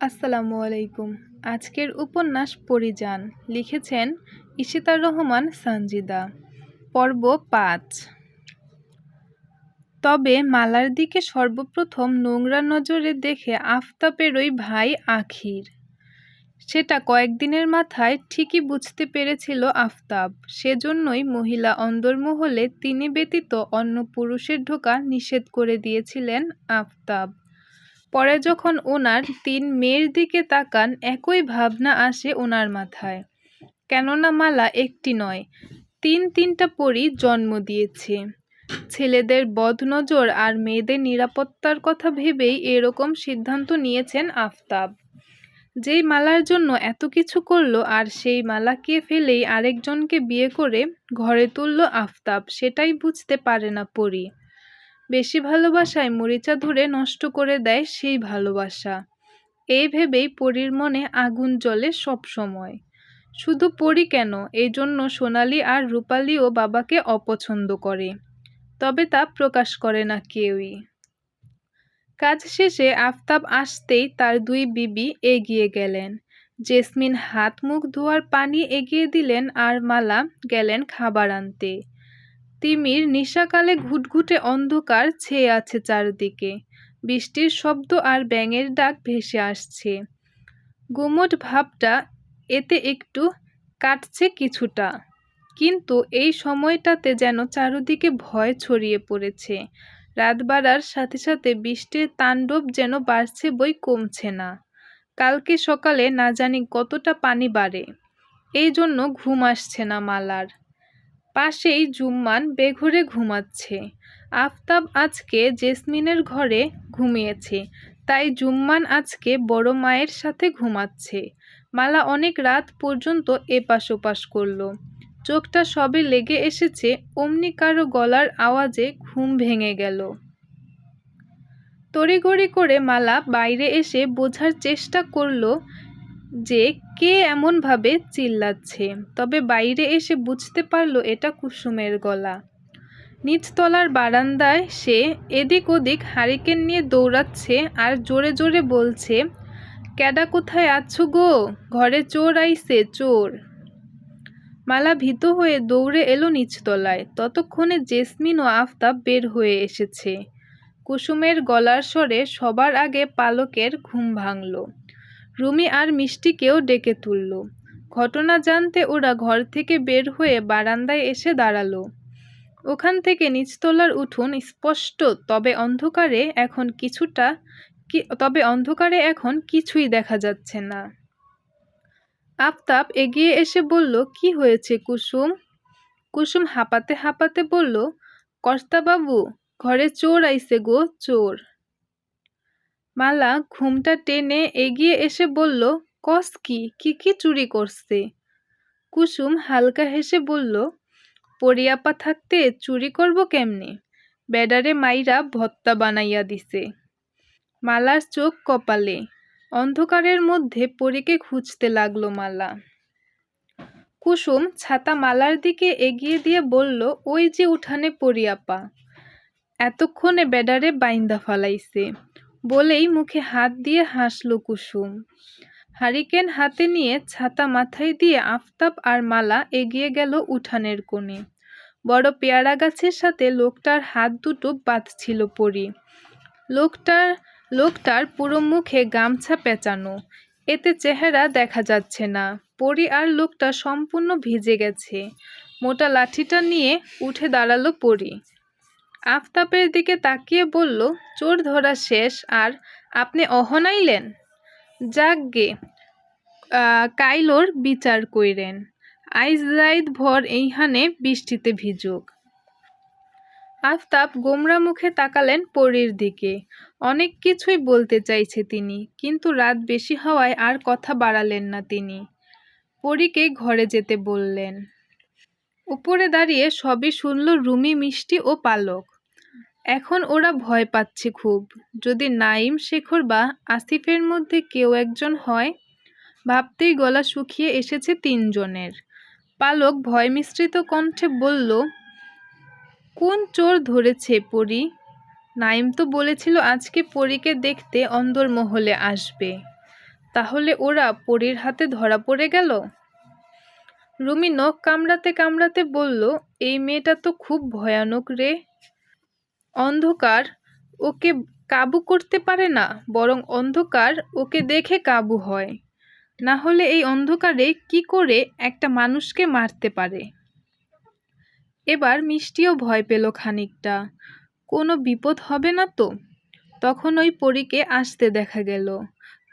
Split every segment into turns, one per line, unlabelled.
আসসালামু আলাইকুম। আজকের উপন্যাস পরিযান। লিখেছেন ইশিতার রহমান সানজিদা। পর্ব পাঁচ। তবে মালার দিকে সর্বপ্রথম নোংরা নজরে দেখে আফতাবেরই ভাই আখির। সেটা কয়েকদিনের মাথায় ঠিকই বুঝতে পেরেছিল আফতাব। সেজন্যই মহিলা অন্দরমহলে তিনি ব্যতীত অন্য পুরুষের ঢোকা নিষেধ করে দিয়েছিলেন আফতাব। পরে যখন ওনার তিন মেয়ের দিকে তাকান, একই ভাবনা আসে ওনার মাথায়। কেননা মালা একটি নয়, তিন তিনটা পরই জন্ম দিয়েছে। ছেলেদের বদনজর আর মেয়েদের নিরাপত্তার কথা ভেবেই এরকম সিদ্ধান্ত নিয়েছেন আফতাব। যেই মালার জন্য এত কিছু করল আর সেই মালাকে ফেলেই আরেকজনকে বিয়ে করে ঘরে তুলল আফতাব, সেটাই বুঝতে পারে না পরি। বেশি ভালোবাসায় মরিচা ধরে নষ্ট করে দেয় সেই ভালোবাসা। এই ভেবেই পরীর মনে আগুন জ্বলে সব সময়। শুধু পরি কেন এই জন্য সোনালি আর রূপালিও বাবাকে অপছন্দ করে। তবে তা প্রকাশ করে না কেউই। কাজ শেষে আফতাব আসতেই তার দুই বিবি এগিয়ে গেলেন। জেসমিন হাত মুখ ধোয়ার পানি এগিয়ে দিলেন আর মালা গেলেন খাবার আনতে। তিমির নিশাকালে ঘুটঘুটে অন্ধকার ছেয়ে আছে চারদিকে। বৃষ্টির শব্দ আর ব্যাঙের ডাক ভেসে আসছে। গুমট ভাবটা এতে একটু কাটছে কিছুটা। কিন্তু এই সময়টাতে যেন চারদিকে ভয় ছড়িয়ে পড়েছে। রাত বাড়ার সাথে সাথে বৃষ্টির তাণ্ডব যেন বাড়ছে বই কমছে না। কালকে সকালে না জানি কতটা পানি বাড়ে। এই জন্য ঘুম আসছে না মালার। পাশেই জুম্মান বেঘরে ঘুমাচ্ছে। আফতাব আজকে জেসমিনের ঘরে ঘুমিয়েছে, তাই জুম্মান আজকে বড় মায়ের সাথে ঘুমাচ্ছে। মালা অনেক রাত পর্যন্ত এপাশ ওপাশ করল। চোখটা সবে লেগে এসেছে, অমনি কারও গলার আওয়াজে ঘুম ভেঙে গেল। তড়িঘড়ি করে মালা বাইরে এসে বোঝার চেষ্টা করল যে কে এমনভাবে চিল্লাচ্ছে? তবে বাইরে এসে বুঝতে পারল এটা কুসুমের গলা। নিচতলার বারান্দায় সে এদিক ওদিক হারিকেন নিয়ে দৌড়াচ্ছে আর জোরে জোরে বলছে, ক্যাডা কোথায় আছো গো? ঘরে চোর আইছে, চোর! মালা ভীত হয়ে দৌড়ে এলো নিচতলায়। ততক্ষণে জেসমিন ও আফতাব বের হয়ে এসেছে। কুসুমের গলার স্বরে সবার আগে পালকের ঘুম ভাঙল। রুমি আর মিষ্টিকেও ডেকে তুলল। ঘটনা জানতে ওরা ঘর থেকে বের হয়ে বারান্দায় এসে দাঁড়াল। ওখান থেকে নিচতলার উঠোন স্পষ্ট, তবে অন্ধকারে এখন কিছুটা তবে অন্ধকারে এখন কিছুই দেখা যাচ্ছে না। আফতাব এগিয়ে এসে বলল, কি হয়েছে কুসুম? কুসুম হাঁপাতে হাঁপাতে বলল, কর্তাবাবু, ঘরে চোর আইসে গো, চোর। মালা ঘুমটা টেনে এগিয়ে এসে বলল, কস কি? কি কি চুরি করছে? কুসুম হালকা হেসে বলল, পরিয়াপা থাকতে চুরি করব কেমনে? বেডারে মাইরা ভত্তা বানাইয়া দিছে। মালার চোখ কপালে, অন্ধকারের মধ্যে পরীকে খুঁজতে লাগল মালা। কুসুম ছাতা মালার দিকে এগিয়ে দিয়ে বলল, ওই যে উঠানে পরিয়াপা, এতক্ষণে বেডারে বাইন্দা ফালাইছে। বলেই মুখে হাত দিয়ে হাসল কুসুম। হারিকেন হাতে নিয়ে ছাতা মাথায় দিয়ে আফতাব আর মালা এগিয়ে গেল উঠানের কোণে। বড় পেয়ারা গাছের সাথে লোকটার হাত দুটো বাঁধছিল পরি। লোকটার লোকটার পুরো মুখে গামছা পেঁচানো। এতে চেহারা দেখা যাচ্ছে না। পরি আর লোকটা সম্পূর্ণ ভিজে গেছে। মোটা লাঠিটা নিয়ে উঠে দাঁড়াল পরি। আফতাবের দিকে তাকিয়ে বলল, চোর ধরা শেষ, আর আপনি অহনাইলেন যাকগে কাইলোর বিচার কইরেন। আইজ রাইত ভর এইখানে বৃষ্টিতে ভিজুক। আফতাব গোমরা মুখে তাকালেন পরীর দিকে। অনেক কিছুই বলতে চাইছে তিনি, কিন্তু রাত বেশি হওয়ায় আর কথা বাড়ালেন না তিনি। পরীকে ঘরে যেতে বললেন উপরে দাঁড়িয়ে সবই শুনল রুমি, মিষ্টি ও পালক। এখন ওরা ভয় পাচ্ছে খুব। যদি নাইম শেখর বা আসিফের মধ্যে কেউ একজন হয়, ভাবতেই গলা শুকিয়ে এসেছে তিনজনের। পালক ভয় মিশ্রিত কণ্ঠে বলল, কোন চোর ধরেছে পরি? নাইম তো বলেছিল, আজকে পরীকে দেখতে অন্দরমহলে আসবে। তাহলে ওরা পরীর হাতে ধরা পড়ে গেল? রুমি নখ কামড়াতে কামড়াতে বলল, এই মেয়েটা তো খুব ভয়ানক রে। অন্ধকার ওকে কাবু করতে পারে না, বরং অন্ধকার ওকে দেখে কাবু হয়। না হলে এই অন্ধকারে কি করে একটা মানুষকে মারতে পারে? এবার মিষ্টিও ভয় পেল খানিকটা। কোনো বিপদ হবে না তো? তখন ওই পরীকে আসতে দেখা গেল।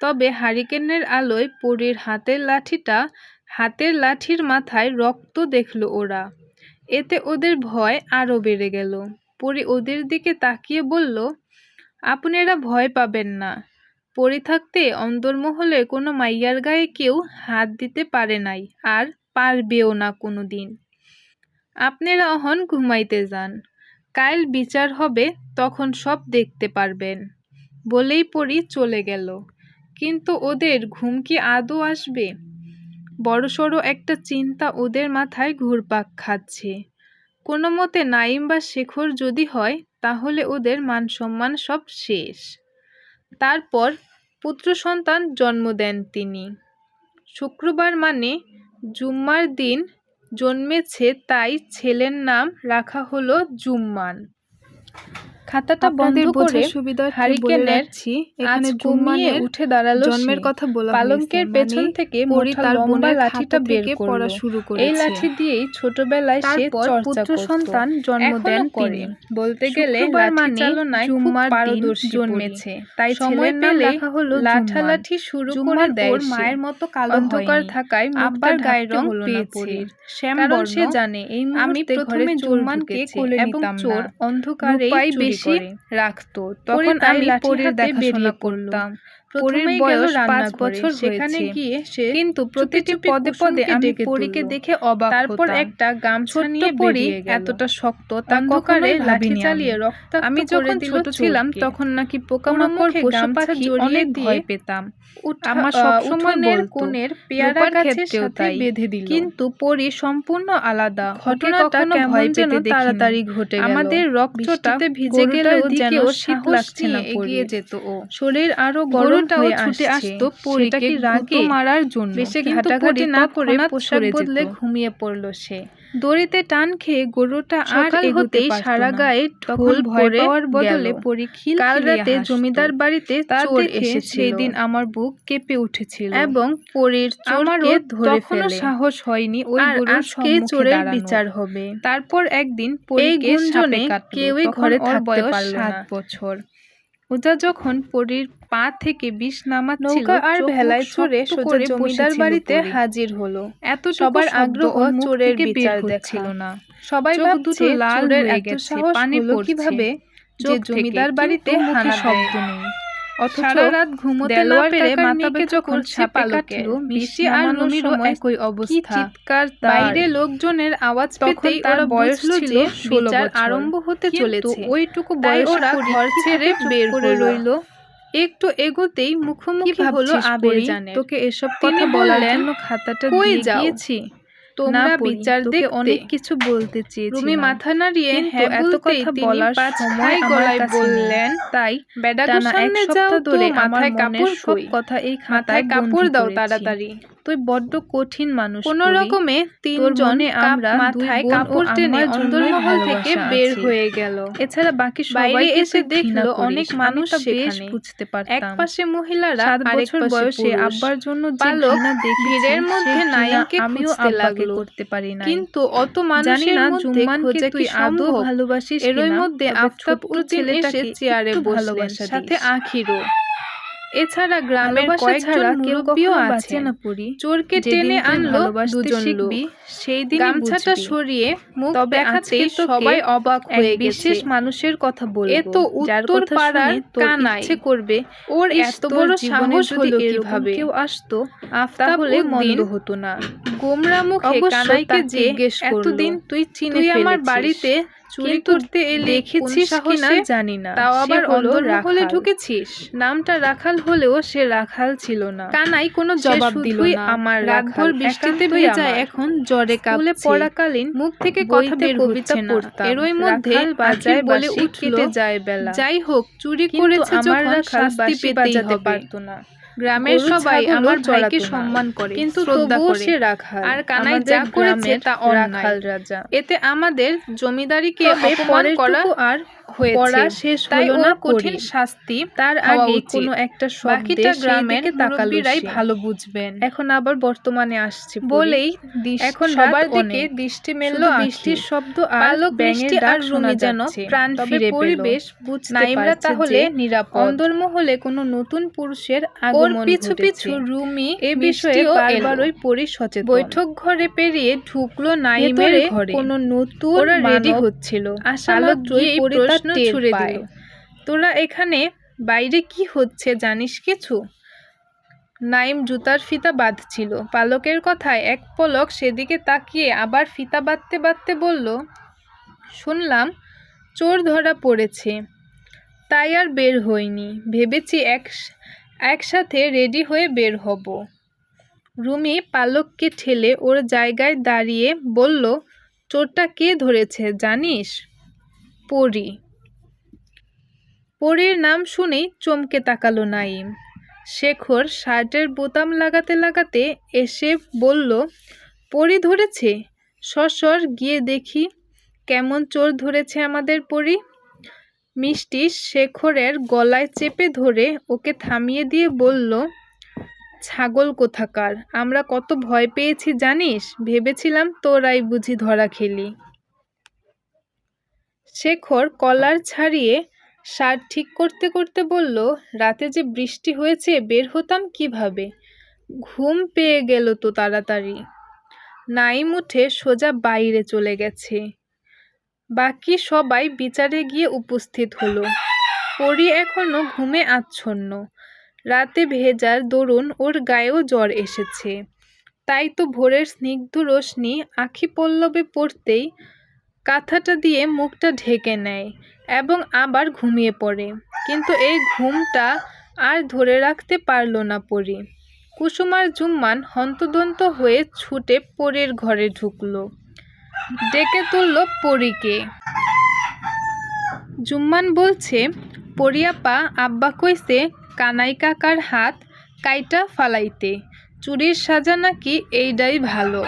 তবে হারিকেনের আলোয় পরীর হাতের লাঠিটা হাতের লাঠির মাথায় রক্ত দেখল ওরা। এতে ওদের ভয় আরও বেড়ে গেল। পরি ওদের দিকে তাকিয়ে বলল, আপনারা ভয় পাবেন না। পড়ে থাকতে অন্দরমহলে কোনো মাইয়ার গায়ে কেউ হাত দিতে পারে নাই আর পারবেও না কোনো দিন আপনারা অহন ঘুমাইতে যান। কাল বিচার হবে, তখন সব দেখতে পারবেন। বলেই পরি চলে গেল। কিন্তু ওদের ঘুম কি আদৌ আসবে? বড়সড় একটা চিন্তা ওদের মাথায় ঘুরপাক খাচ্ছে। কোনো মতে নাইম বা শেখর যদি হয়, তাহলে ওদের মান সম্মান সব শেষ। তারপর পুত্র সন্তান জন্ম দেন তিনি। শুক্রবার মানে জুম্মার দিন জন্মেছে তাই ছেলের নাম রাখা হলো জুম্মান। খাতাটা বন্ধ করে হারিকেনের
এখানে
ঘুমিয়ে উঠে দাঁড়াল
জন্মের কথা বলা
পালঙ্কের পেছন
মানে
থেকে
পরি তার বোনের
লাঠিটা বের।
পড়া শুরু
এই লাঠি দিয়েই ছোটবেলায় সে
পুত্র সন্তান জন্ম দেন
করে। বলতে গেলে লাঠি
মানে জুম্মার
পারদর্শী
জন্মেছে।
তাই
সময়
পেলে
রাখা হলো
লাঠালাঠি শুরু করে দেয়
মায়ের মতো কালো
অন্ধকার থাকায়
আব্বার গায়ের রং পেয়েছে। শ্যাম
সে জানে এই
আমি প্রথমে জুম্মানকে কোলে নিতাম না।
অন্ধকারেই চুরি
বেশি
রাখতো।
তখন আমি
পরের দেখাশোনা
বেরিয়ে
করতাম। পরীর বয়স পাঁচ বছর
সেখানে গিয়ে সে
কিন্তু প্রতিটি পদে পদে আমি পরীকে দেখে অবাক
তারপর একটা গামছা নিয়ে
পরী এতটা শক্ত তা লাঠি চালিয়ে। রক্তাক্ত
আমি যখন ছোট ছিলাম তখন নাকি পোকামাকড় পশু
গামছা
পাখি
জড়িয়ে
অনেক
দিয়ে
ভয় পেতাম। আমার সবসময়
কোণের পেয়ারা গাছের সাথে বেঁধে দিল।
কিন্তু পরি সম্পূর্ণ আলাদা।
ঘটনাটা
ভয় পেতে
তাড়াতাড়ি ঘটে গেল।
আমাদের রক্তটা
ভিজে গেলেও যেন
শীত লাগছে না এগিয়ে যেত ও।
শরীর আরও গরম হয়ে
ছুটে আসতো পরীকে
রাগে
মারার জন্য।
বেশি ঘাটাঘাটি না করে পোশাক বদলে ঘুমিয়ে পড়ল সে।
দড়িতে টান খেয়ে গরুটা আর এগোতে
সারা গায়ে ঢোল
পাওয়ার বদলে
গেল।
পরি খিল
কাল রাতে জমিদার বাড়িতে
তা
চোর
দেখে সেই দিন আমার বুক কেঁপে উঠেছিল।
এবং পরীর চোরকে ধরে ফেলে।
সাহস হয়নি ওই গরুর
আজকে
সম্মুখে
চোরের বিচার হবে।
তারপর একদিন পরীকে সাপে কাটলো।
কেউই ঘরে থাকতে
বয়স
পারল
সাত
না।
বছর। ওজা যখন পরীর পা থেকে বিষ নামা
নৌকা আর ভেলায় চড়ে সোজা জমিদার বাড়িতে হাজির হলো।
এত
সবার আগ্রহ চোরের বিচার দেখছিল
না।
সবাই ভাবছে
লাল হয়ে গেছে, পানি পড়ছে।
কীভাবে? যে জমিদার বাড়িতে হানা
শব্দ। নেই।
সারা রাত ঘুমোতে না পেরে মাথা ব্যথা
যখন
করছে পালকের। বৃষ্টি আর একই অবস্থা
চিৎকার
বাইরে লোকজনের আওয়াজ পেতেই
তার বয়স ছিল
যে
16
বিচার
বছর।
আরম্ভ হতে চলেছে
ওইটুকু বয়সে
ওরা ঘর ছেড়ে বের
করে। রইল একটু এগোতেই মুখোমুখি হলো আবির
তোকে এসব কথা বলার জন্য খাতাটা দিয়ে? তোমরা বিচার দেখতে
অনেক কিছু বলতে
রুমি
চেয়েছিলাম
মাথা নাড়িয়ে হ্যাঁ
এত কথা বলার সময়
গলায় বললেন
তাই বেডা এক
সামনে যাও
ধরে
মাথায় কাপড়
সব কথা এই খাতায়
কাপড় দাও তাড়াতাড়ি।
তুই বড্ড কঠিন মানুষ
কোন রকমে তিনজনে আমরা মাথায়
ও
কাপড় টেনে অন্দরমহল থেকে বের হয়ে গেল।
এছাড়া বাকি সবাইকে
এসে দেখল অনেক মানুষ
বেশ। বুঝতে
এক
পারতাম
পাশে মহিলারা
সাত বছর বয়সে আব্বার জন্য
বালক ভিড়ের মধ্যে নাইমকে
আমিও আব্বাকে করতে পারি না
কিন্তু অত মানুষের মধ্যে
জুম্মানকে তুই আদৌ ভালোবাসিস
এরই মধ্যে
তবে
আফতাব এসে
ছেলেটাকে
চেয়ারে বসলেন
ভালোবাসা
সাথে আখিরও। এছাড়া গ্রামের কয়েকজন মুরব্বীও
পড়ি
চোরকে টেনে আনলো দুজন লোক
সেই দিনই
গামছাটা সরিয়ে মুখ
তোকে
সবাই অবাক হয়ে
বিশেষ মানুষের কথা বলব
এ তো উত্তর পাড়ার কানাই।
ইচ্ছে করবে।
ওর এত বড় সাহস হলো কীভাবে?
কেউ আসতো
আফতাব
তাহলে মন্দ হতো না।
গোমরা মুখে কানাইকে জিজ্ঞেস করল
এতদিন তুই চিনে
আমার বাড়িতে চুরি করতে এলে
দেখেছিস
কোন
জানি না।
তাও আবার। ঢুকেছিস।
নামটা রাখাল হলেও সে রাখাল ছিল না।
কানাই কোনো জবাব দিল না।
আমার
রাতভর
রাখাল,
বৃষ্টিতে ভেজা এখন জ্বরে কাঁপছে।
পড়াকালীন
মুখ থেকে কথা বের
কবিতা পড়তাম।
এরই মধ্যে বাজায় বলে
কেটে যায় বেলা।
যাই হোক চুরি করেছে
আমার রাখাল
শাস্তি পেতেই হবে।
পারতো না।
গ্রামের সবাই আমার ভাইকে সম্মান করে
কিন্তু তবুও সে রাখাল।
আর কানাই যা করেছে তা অন্যায়।
রাখাল রাজা।
এতে আমাদের জমিদারিকে অপমান করা
আর পড়া শেষ হলো না
কঠিন শাস্তি
তার আগে কোনো একটা
বাকিটা গ্রামের। ভালো বুঝবেন।
এখন আবার বর্তমানে আসছে
বলেই
এখন
সবার দিকে দৃষ্টি মেলল
বৃষ্টির শব্দ আর
বৃষ্টি আর রুমি যেন প্রাণ ফিরে
পরিবেশ বুঝতে
নাইমরা তাহলে নিরাপদ।
অন্দরমহলে কোনো নতুন পুরুষের
ওর পিছু পিছু রুমি
এ বিষয়ে বারবারই পরি সচেতন।
বৈঠক ঘরে পেরিয়ে ঢুকলো নাইমের ঘরে।
কোনো নতুন
ওরা রেডি হচ্ছিল।
তার
প্রশ্ন ছুড়ে দিল। তোরা এখানে বাইরে কি হচ্ছে জানিস কিছু? নাইম জুতার ফিতা বাঁধছিল। পালকের কথায় এক পলক সেদিকে তাকিয়ে আবার ফিতা বাঁধতে বাঁধতে বলল শুনলাম চোর ধরা পড়েছে। তাই আর বের হইনি। ভেবেছি এক একসাথে রেডি হয়ে বের হব। রুমি পালককে ঠেলে ওর জায়গায় দাঁড়িয়ে বলল, চোরটা কে ধরেছে জানিস? পরি। পরীর নাম শুনেই চমকে তাকালো নাইম। শেখর শার্টের বোতাম লাগাতে লাগাতে এসে বলল, পরি ধরেছে? সসর গিয়ে দেখি, কেমন চোর ধরেছে আমাদের পরি? মিষ্টি শেখরের গলায় চেপে ধরে ওকে থামিয়ে দিয়ে বলল, ছাগল কোথাকার? আমরা কত ভয় পেয়েছি, জানিস? ভেবেছিলাম তোরাই বুঝি ধরা খেলি। শেখর কলার ছাড়িয়ে সার ঠিক করতে করতে বলল, রাতে যে বৃষ্টি হয়েছে, বের হতাম কীভাবে? ঘুম পেয়ে গেল তো তাড়াতাড়ি। নাইম উঠে সোজা বাইরে চলে গেছে। বাকি সবাই বিচারে গিয়ে উপস্থিত হলো। পরি এখনও ঘুমে আচ্ছন্ন। রাতে ভেজার দরুন ওর গায়েও জ্বর এসেছে। তাই তো ভোরের স্নিগ্ধ রশ্মি আখি পল্লবে পড়তেই কাঁথাটা দিয়ে মুখটা ঢেকে নেয় এবং আবার ঘুমিয়ে পড়ে। কিন্তু এই ঘুমটা আর ধরে রাখতে পারল না পরি। কুসুমার জুম্মান হন্তদন্ত হয়ে ছুটে পরের ঘরে ঢুকলো। ডেকে তুলল পরীকে। জুম্মান বলছে, পরিয়াপা, আব্বা কইছে, কানাই কাকার হাত কাইটা ফালাইতে। চুরির সাজা নাকি এইটাই ভালো।